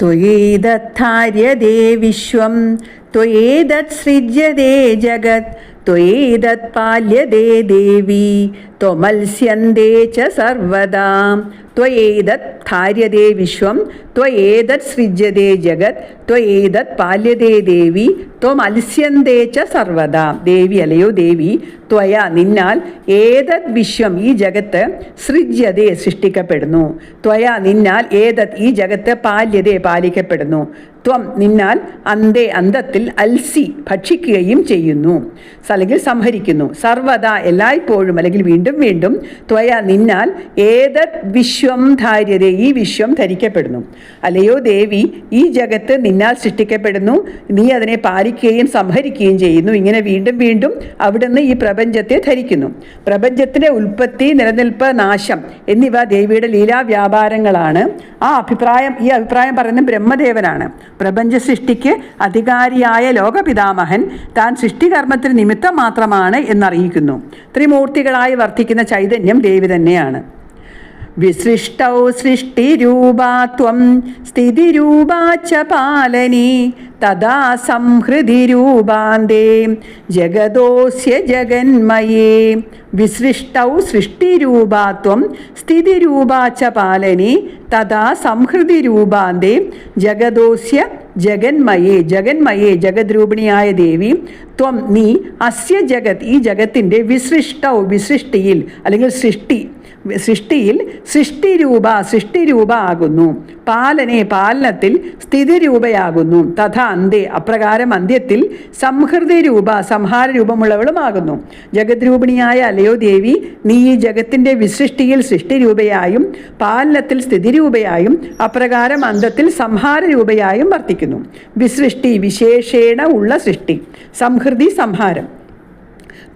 त्वयेदत्थार्यदे विश्वं त्वयेदत्सृज्यते जगत् त्वयेदत्पाल्यदे देवी। त्वमल्स्यन्ते च सर्वदा त्वयेदत्थार्यदे विश्वं त्वयेदत्सृज्यते जगत् त्वयेदत् പാല്യതേ ദേവി ത്വമത്സ്യന്തേ ച സർവദാ ദേവി അല്ലയോ ദേവി ത്വയ നിന്നാൽ ഏതത് വിശ്വം ഈ ജഗത്ത് സൃജ്യതേ സൃഷ്ടിക്കപ്പെടുന്നു ത്വയ നിന്നാൽ ഏതത് ഈ ജഗത്ത് പാല്യതേ പാലിക്കപ്പെടുന്നു ത്വം നിന്നാൽ അന്തേ അന്തത്തിൽ അൽസി ഭക്ഷിക്കുകയും ചെയ്യുന്നു അല്ലെങ്കിൽ സംഹരിക്കുന്നു സർവദ എല്ലായ്പ്പോഴും അല്ലെങ്കിൽ വീണ്ടും വീണ്ടും വീണ്ടും ത്വയ നിന്നാൽ ഏതത് വിശ്വം ധാര്യത ഈ വിശ്വം ധരിക്കപ്പെടുന്നു. അല്ലയോ ദേവി ഈ ജഗത്ത് നിന്നാൽ സൃഷ്ടിക്കപ്പെടുന്നു. നീ അതിനെ പാലിക്കുകയും സംഹരിക്കുകയും ചെയ്യുന്നു. ഇങ്ങനെ വീണ്ടും വീണ്ടും അവിടുന്ന് ഈ പ്രപഞ്ചത്തെ ധരിക്കുന്നു. പ്രപഞ്ചത്തിന്റെ ഉൽപ്പത്തി നിലനിൽപ്പ് നാശം എന്നിവ ദേവിയുടെ ലീലാ വ്യാപാരങ്ങളാണ്. ആ അഭിപ്രായം ഈ അഭിപ്രായം പറയുന്നത് ബ്രഹ്മദേവനാണ്. പ്രപഞ്ച സൃഷ്ടിക്ക് അധികാരിയായ ലോകപിതാമഹൻ താൻ സൃഷ്ടികർമ്മത്തിന് നിമിത്തം മാത്രമാണ് എന്നറിയിക്കുന്നു. ത്രിമൂർത്തികളായി വർത്തിക്കുന്ന ചൈതന്യം ദേവി തന്നെയാണ്. വിസൃഷ്ടൗ സൃഷ്ടിരൂപാത്വം സ്ഥിതിരൂപാ ച പാലനി തഥാ സംഹൃതി രൂപാന്തേ ജഗദോസ്യ ജഗന്മയേ. വിസൃഷ്ടൗ സൃഷ്ടിരൂപാത്വം സ്ഥിതിരൂപാ ച പാലനി തഥാ സംഹൃതി രൂപാന്തേ ജഗദോസ്യ ജഗന്മയേ ജഗന്മയേ ജഗദ്രൂപിണിയായ ദേവി ത്വം നീ അസ്യ ജഗത് ഈ ജഗത്തിന്റെ വിസൃഷ്ടൗ വിസൃഷ്ടിയിൽ അല്ലെങ്കിൽ സൃഷ്ടി സൃഷ്ടിയിൽ സൃഷ്ടിരൂപ സൃഷ്ടിരൂപ ആകുന്നു പാലനെ പാലനത്തിൽ സ്ഥിതിരൂപയാകുന്നു. തഥാ അന്ത്യ അപ്രകാരം അന്ത്യത്തിൽ സംഹൃതി രൂപ സംഹാര രൂപമുള്ളവളുമാകുന്നു ജഗദ്രൂപിണിയായ അലയോ ദേവി നീ ഈ ജഗത്തിന്റെ വിസൃഷ്ടിയിൽ സൃഷ്ടിരൂപയായും പാലനത്തിൽ സ്ഥിതിരൂപയായും അപ്രകാരം അന്തത്തിൽ സംഹാര രൂപയായും വർത്തിക്കുന്നു. വിസൃഷ്ടി വിശേഷേണ ഉള്ള സൃഷ്ടി. സംഹൃതി സംഹാരം.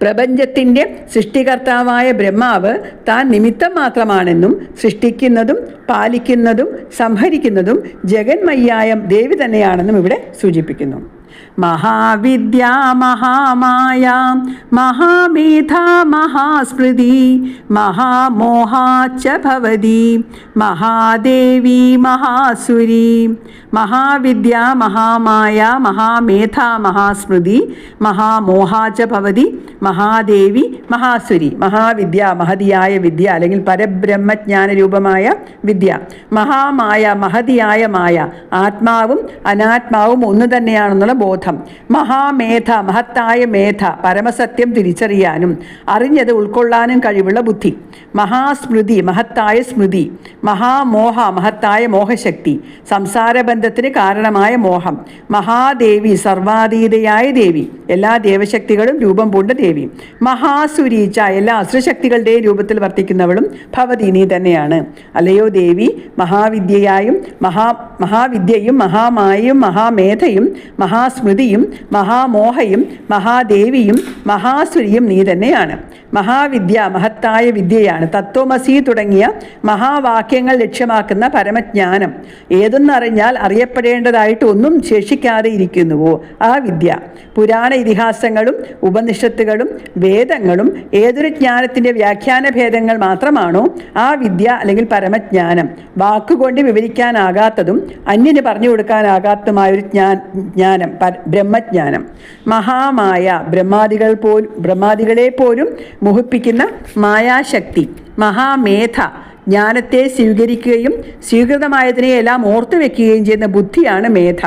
പ്രപഞ്ചത്തിന്റെ സൃഷ്ടികർത്താവായ ബ്രഹ്മാവ് താൻ നിമിത്തം മാത്രമാണെന്നും സൃഷ്ടിക്കുന്നതും പാലിക്കുന്നതും സംഹരിക്കുന്നതും ജഗന്മയ്യായ ദേവി തന്നെയാണെന്നും ഇവിടെ സൂചിപ്പിക്കുന്നു. മഹാവിദ്യ മഹാമായ മഹാമേധ മഹാസ്മൃതി മഹാമോഹാച്ച ഭവതി മഹാദേവി മഹാസുരി മഹാവിദ്യ മഹാമായ മഹാമേധ മഹാസ്മൃതി മഹാമോഹാച്ച ഭവതി മഹാദേവി മഹാസുരി മഹാവിദ്യ മഹതിയായ വിദ്യ അല്ലെങ്കിൽ പരബ്രഹ്മജ്ഞാന രൂപമായ വിദ്യ മഹാമായ മഹതിയായ മായ ആത്മാവും അനാത്മാവും ഒന്ന് തന്നെയാണെന്നുള്ള ബോധം. മഹാമേധ മഹത്തായ മേധ പരമസത്യം തിരിച്ചറിയാനും അറിഞ്ഞത് ഉൾക്കൊള്ളാനും കഴിവുള്ള ബുദ്ധി. മഹാസ്മൃതി മഹത്തായ സ്മൃതി. മഹാമോഹ മഹത്തായ മോഹശക്തി. സംസാരബന്ധത്തിന് കാരണമായ മോഹം. മഹാദേവി സർവാതീതയായ ദേവി. എല്ലാ ദേവശക്തികളും രൂപം പൂണ്ട ദേവി. മഹാസുരീച്ച എല്ലാ അസുരശക്തികളുടെയും രൂപത്തിൽ വർത്തിക്കുന്നവളും ഭവതി നീ തന്നെയാണ്. അല്ലയോ ദേവി മഹാവിദ്യയായും മഹാ മഹാവിദ്യയും മഹാമായയും മഹാമേധയും മഹാസ്മൃതിയും മഹാമോഹയും മഹാദേവിയും മഹാസുരിയും നീ തന്നെയാണ്. മഹാവിദ്യ മഹത്തായ വിദ്യയാണ്. തത്വമസി തുടങ്ങിയ മഹാവാക്യങ്ങൾ ലക്ഷ്യമാക്കുന്ന പരമജ്ഞാനം. ഏതെന്നറിഞ്ഞാൽ അറിയപ്പെടേണ്ടതായിട്ട് ഒന്നും ശേഷിക്കാതെ ഇരിക്കുന്നുവോ? ആ വിദ്യ. പുരാണ ഇതിഹാസങ്ങളും ഉപനിഷത്തുകളും വേദങ്ങളും ഏതൊരു ജ്ഞാനത്തിന്റെ വ്യാഖ്യാന ഭേദങ്ങൾ മാത്രമാണോ ആ വിദ്യ അല്ലെങ്കിൽ പരമജ്ഞാനം. വാക്കുകൊണ്ട് വിവരിക്കാനാകാത്തതും അന്യന് പറഞ്ഞു കൊടുക്കാനാകാത്തതുമായ ഒരു ജ്ഞാൻ ജ്ഞാനം ബ്രഹ്മജ്ഞാനം. മഹാമായ ബ്രഹ്മാദികൾ പോലും ബ്രഹ്മാദികളെ പോലും മോഹിപ്പിക്കുന്ന മായാശക്തി മഹാമേധ ജ്ഞാനത്തെ സ്വീകരിക്കുകയും സ്വീകൃതമായതിനെ എല്ലാം ഓർത്തു വെക്കുകയും ചെയ്യുന്ന ബുദ്ധിയാണ് മേധ.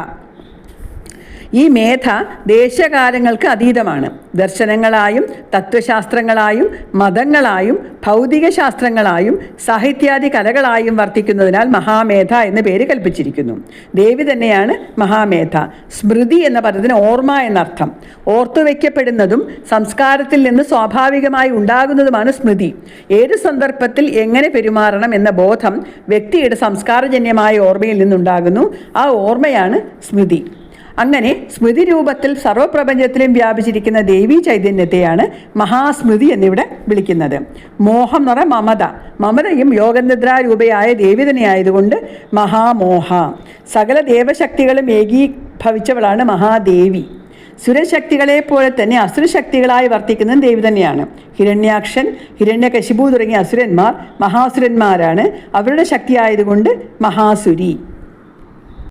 ഈ മേധ ദേശകാലങ്ങൾക്ക് അതീതമാണ്. ദർശനങ്ങളായും തത്വശാസ്ത്രങ്ങളായും മതങ്ങളായും ഭൗതിക ശാസ്ത്രങ്ങളായും സാഹിത്യാദി കലകളായും വർത്തിക്കുന്നതിനാൽ മഹാമേധ എന്ന് പേര് കൽപ്പിച്ചിരിക്കുന്നു. ദേവി തന്നെയാണ് മഹാമേധ. സ്മൃതി എന്ന പദത്തിന് ഓർമ്മ എന്നർത്ഥം. ഓർത്തുവെക്കപ്പെടുന്നതും സംസ്കാരത്തിൽ നിന്ന് സ്വാഭാവികമായി ഉണ്ടാകുന്നതുമാണ് സ്മൃതി. ഏത് സന്ദർഭത്തിൽ എങ്ങനെ പെരുമാറണം എന്ന ബോധം വ്യക്തിയുടെ സംസ്കാരജന്യമായ ഓർമ്മയിൽ നിന്നുണ്ടാകുന്നു. ആ ഓർമ്മയാണ് സ്മൃതി. അങ്ങനെ സ്മൃതി രൂപത്തിൽ സർവപ്രപഞ്ചത്തിലും വ്യാപിച്ചിരിക്കുന്ന ദേവി ചൈതന്യത്തെയാണ് മഹാസ്മൃതി എന്നിവിടെ വിളിക്കുന്നത്. മോഹം എന്ന് പറഞ്ഞാൽ മമത. മമതയും യോഗനിദ്രാരൂപയായ ദേവി തന്നെയായതുകൊണ്ട് മഹാമോഹ. സകല ദേവശക്തികളും ഏകീഭവിച്ചവളാണ് മഹാദേവി. സുരശക്തികളെ പോലെ തന്നെ അസുരശക്തികളായി വർത്തിക്കുന്നതും ദേവി തന്നെയാണ്. ഹിരണ്യാക്ഷൻ ഹിരണ്യകശിപു തുടങ്ങിയ അസുരന്മാർ മഹാസുരന്മാരാണ്. അവരുടെ ശക്തിയായതുകൊണ്ട് മഹാസുരി.